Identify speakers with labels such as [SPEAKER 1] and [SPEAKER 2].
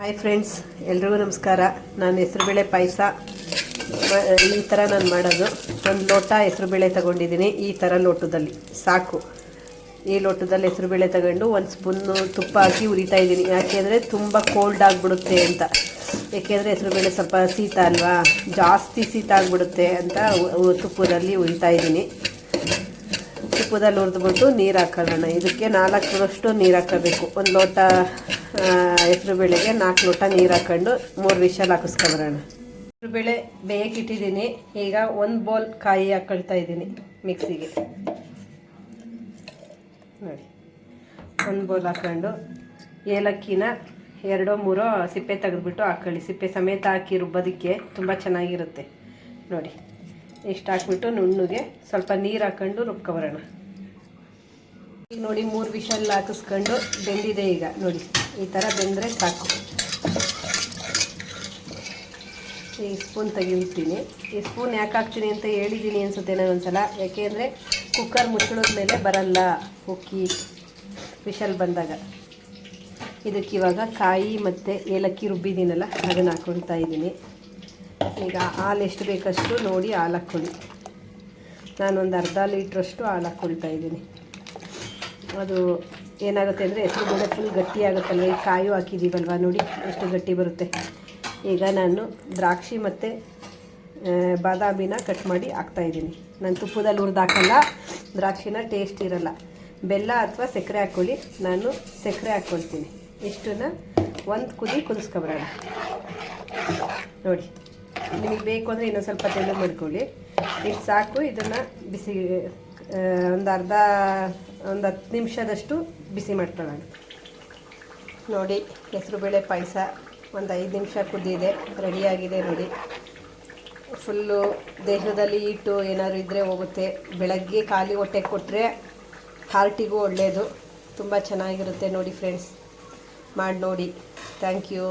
[SPEAKER 1] Hi friends ಎಲ್ರಿಗೂ ನಮಸ್ಕಾರ. ನಾನು ಹೆಸರುಬೇಳೆ ಪಾಯಸ. ಈ ಥರ ನಾನು ಮಾಡೋದು. ಒಂದು ಲೋಟ ಹೆಸರುಬೇಳೆ ತಗೊಂಡಿದ್ದೀನಿ ಈ ಥರ ಲೋಟದಲ್ಲಿ. ಸಾಕು. ಈ ಲೋಟದಲ್ಲಿ ಹೆಸರುಬೇಳೆ ತಗೊಂಡು ಒಂದು ಸ್ಪೂನು ತುಪ್ಪ ಹಾಕಿ ಉರಿತಾ ಇದ್ದೀನಿ. ಯಾಕೆಂದರೆ ತುಂಬ ಕೋಲ್ಡ್ ಆಗಿಬಿಡುತ್ತೆ ಅಂತ. ಏಕೆಂದರೆ ಹೆಸರುಬೇಳೆ ಸ್ವಲ್ಪ ಶೀತ ಅಲ್ವಾ? ಜಾಸ್ತಿ ಶೀತ ಆಗಿಬಿಡುತ್ತೆ ಅಂತ ತುಪ್ಪದಲ್ಲಿ ಉರಿತಾ ಇದ್ದೀನಿ. ತುಪ್ಪದಲ್ಲಿ ಹುರಿದ್ಬಿಟ್ಟು ನೀರು ಹಾಕೊಳ್ಳೋಣ. ಇದಕ್ಕೆ ನಾಲ್ಕರಷ್ಟು ನೀರು ಹಾಕೋಬೇಕು ಒಂದು ಲೋಟ ಹೆಸರು ಬೇಳೆಗೆ ನಾಲ್ಕು ಲೋಟ ನೀರು ಹಾಕೊಂಡು ಮೂರು ವಿಷಲ್ ಹಾಕಿಸ್ಕೊಬರೋಣ. ಹೆಸರು ಬೇಳೆ ಬೇಯಕ್ಕೆ ಇಟ್ಟಿದ್ದೀನಿ. ಈಗ ಒಂದು ಬೌಲ್ ಕಾಯಿ ಹಾಕೊಳ್ತಾ ಇದ್ದೀನಿ ಮಿಕ್ಸಿಗೆ. ನೋಡಿ. ಒಂದು ಬೌಲ್ ಹಾಕೊಂಡು ಏಲಕ್ಕಿನ ಎರಡೋ ಮೂರೋ ಸಿಪ್ಪೆ ತೆಗೆದುಬಿಟ್ಟು ಹಾಕೊಳ್ಳಿ. ಸಿಪ್ಪೆ ಸಮೇತ ಹಾಕಿ ರುಬ್ಬೋದಕ್ಕೆ ತುಂಬ ಚೆನ್ನಾಗಿರುತ್ತೆ. ನೋಡಿ. ಇಷ್ಟು ಹಾಕ್ಬಿಟ್ಟು ನುಣ್ಣಗೆ ಸ್ವಲ್ಪ ನೀರು ಹಾಕೊಂಡು ರುಬ್ಕೊಬರೋಣ. ಈಗ ನೋಡಿ ಮೂರು ವಿಷಲ್ ಹಾಕಿಸ್ಕೊಂಡು ಬೆಂದಿದೆ ಈಗ. ನೋಡಿ, ಈ ಥರ ಬೆಂದರೆ ಸಾಕು. ಈ ಸ್ಪೂನ್ ತೆಗಿತೀನಿ ಈ ಸ್ಪೂನ್ ಯಾಕೆ ಹಾಕ್ತೀನಿ ಅಂತ ಹೇಳಿದ್ದೀನಿ ಅನ್ಸುತ್ತೆ ನಾನು ಒಂದ್ಸಲ ಯಾಕೆಂದರೆ ಕುಕ್ಕರ್ ಮುಚ್ಚಳದ ಮೇಲೆ ಬರಲ್ಲ ಉಕ್ಕಿ ವಿಷಲ್ ಬಂದಾಗ. ಇದಕ್ಕೆ ಇವಾಗ ಕಾಯಿ ಮತ್ತು ಏಲಕ್ಕಿ ರುಬ್ಬಿದ್ದೀನಲ್ಲ, ಅದನ್ನು ಹಾಕ್ಕೊಳ್ತಾ ಇದ್ದೀನಿ. ಈಗ ಹಾಲು ಎಷ್ಟು ಬೇಕಷ್ಟು ನೋಡಿ ಹಾಲು ಹಾಕ್ಕೊಳ್ಳಿ ನಾನೊಂದು ಅರ್ಧ ಲೀಟ್ರಷ್ಟು ಹಾಲು ಹಾಕ್ಕೊಳ್ತಾ ಇದ್ದೀನಿ. ಅದು ಏನಾಗುತ್ತೆ ಅಂದರೆ ಹೆಸರು ಬೇಳೆ ಫುಲ್ ಗಟ್ಟಿ ಆಗುತ್ತಲ್ವ? ಈ ಕಾಯು ಹಾಕಿದ್ದೀವಲ್ವ ನೋಡಿ, ಎಷ್ಟು ಗಟ್ಟಿ ಬರುತ್ತೆ. ಈಗ ನಾನು ದ್ರಾಕ್ಷಿ ಮತ್ತು ಬಾದಾಮಿನ ಕಟ್ ಮಾಡಿ ಹಾಕ್ತಾಯಿದ್ದೀನಿ ನಾನು ತುಪ್ಪದಲ್ಲಿ ಹುರಿದು ಹಾಕಲ್ಲ. ದ್ರಾಕ್ಷಿನ ಟೇಸ್ಟ್ ಇರಲ್ಲ. ಬೆಲ್ಲ ಅಥವಾ ಸಕ್ಕರೆ ಹಾಕ್ಕೊಳ್ಳಿ ನಾನು ಸಕ್ಕರೆ ಹಾಕ್ಕೊಳ್ತೀನಿ ಇಷ್ಟನ್ನ ಒಂದು ಕುದಿ ಕುದಿಸ್ಕೊಬರೋಣ. ನೋಡಿ. ನಿಮಗೆ ಬೇಕು ಅಂದರೆ ಇನ್ನೊಂದು ಸ್ವಲ್ಪ ತೆಳು ಮಾಡ್ಕೊಳ್ಳಿ. ಇಷ್ಟು ಸಾಕು, ಇದನ್ನು ಬಿಸಿ ಒಂದು ಅರ್ಧ, ಒಂದು ಹತ್ತು ನಿಮಿಷದಷ್ಟು ಬಿಸಿ ಮಾಡ್ಕೊಳ್ಳೋಣ. ನೋಡಿ ಹೆಸರುಬೇಳೆ ಪಾಯಸ, ಒಂದು ಐದು ನಿಮಿಷ ಕುದ್ದಿದೆ ರೆಡಿಯಾಗಿದೆ ನೋಡಿ. ಫುಲ್ಲು ದೇಹದಲ್ಲಿ ಹಿಟ್ಟು ಏನಾದ್ರು ಇದ್ದರೆ ಹೋಗುತ್ತೆ. ಬೆಳಗ್ಗೆ ಖಾಲಿ ಹೊಟ್ಟೆ ಕೊಟ್ಟರೆ ಹಾರ್ಟಿಗೂ ಒಳ್ಳೆಯದು ತುಂಬ ಚೆನ್ನಾಗಿರುತ್ತೆ ನೋಡಿ ಫ್ರೆಂಡ್ಸ್ ಮಾಡಿ ನೋಡಿ. Thank you